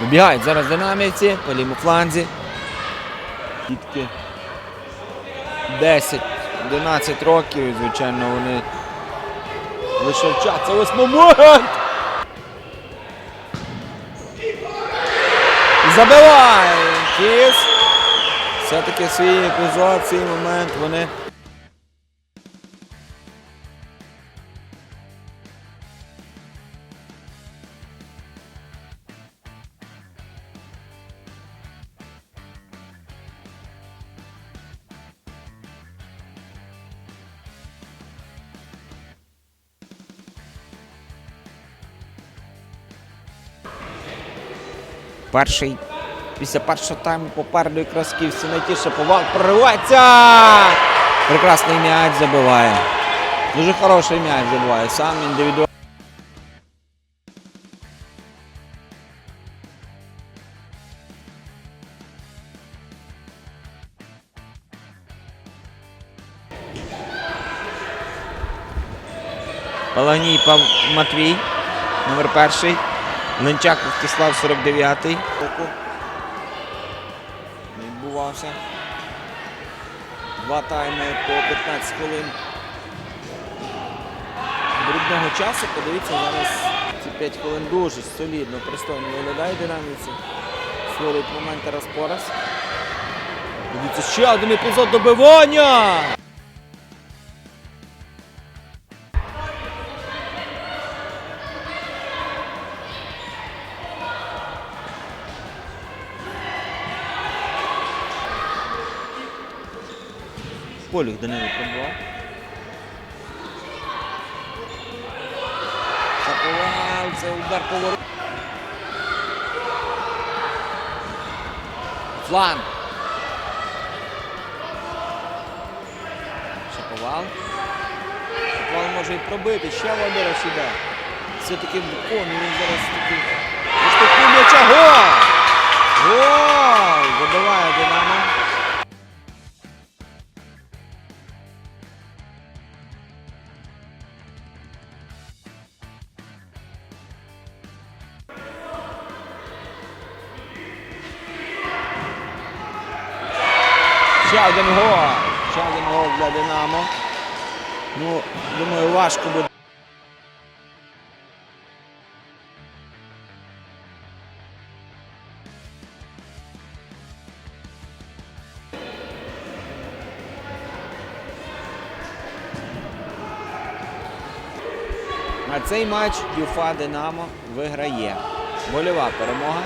Вибігають зараз динамівці по лівому фланзі. Дітки 10-11 років, і, звичайно, вони лише вчаться. Ось момент! Забиває Кіс. Все-таки свій епізод, свій момент вони. Перший. Після першого тайму попереду якраз київці найтіше повал проривається. Прекрасний м'яч забиває. Дуже хороший м'яч забиває. Сам індивідуально. Палагній Матвій, номер перший. Ленчак Кислав 49-й. Не відбувався. Два тайми по 15 хвилин. Брудного часу, подивіться, зараз ці 5 хвилин дуже солідно, пристойно виглядає динаміці. Створюють моменти розпораз. Дивіться, ще один епізод добивання! Полюх неї пробував. Шаповал, це удар поворот. Фланг. Шаповал. Шаповал може і пробити. Ще Валераш іде. Все-таки виконує він зараз таки. Штовхнув м'яча. Гол! Гол! Забиває Динамо. Ще один гол. Ще один гол для Динамо. Ну, думаю, важко буде. А цей матч Юфа Динамо виграє. Вольова перемога.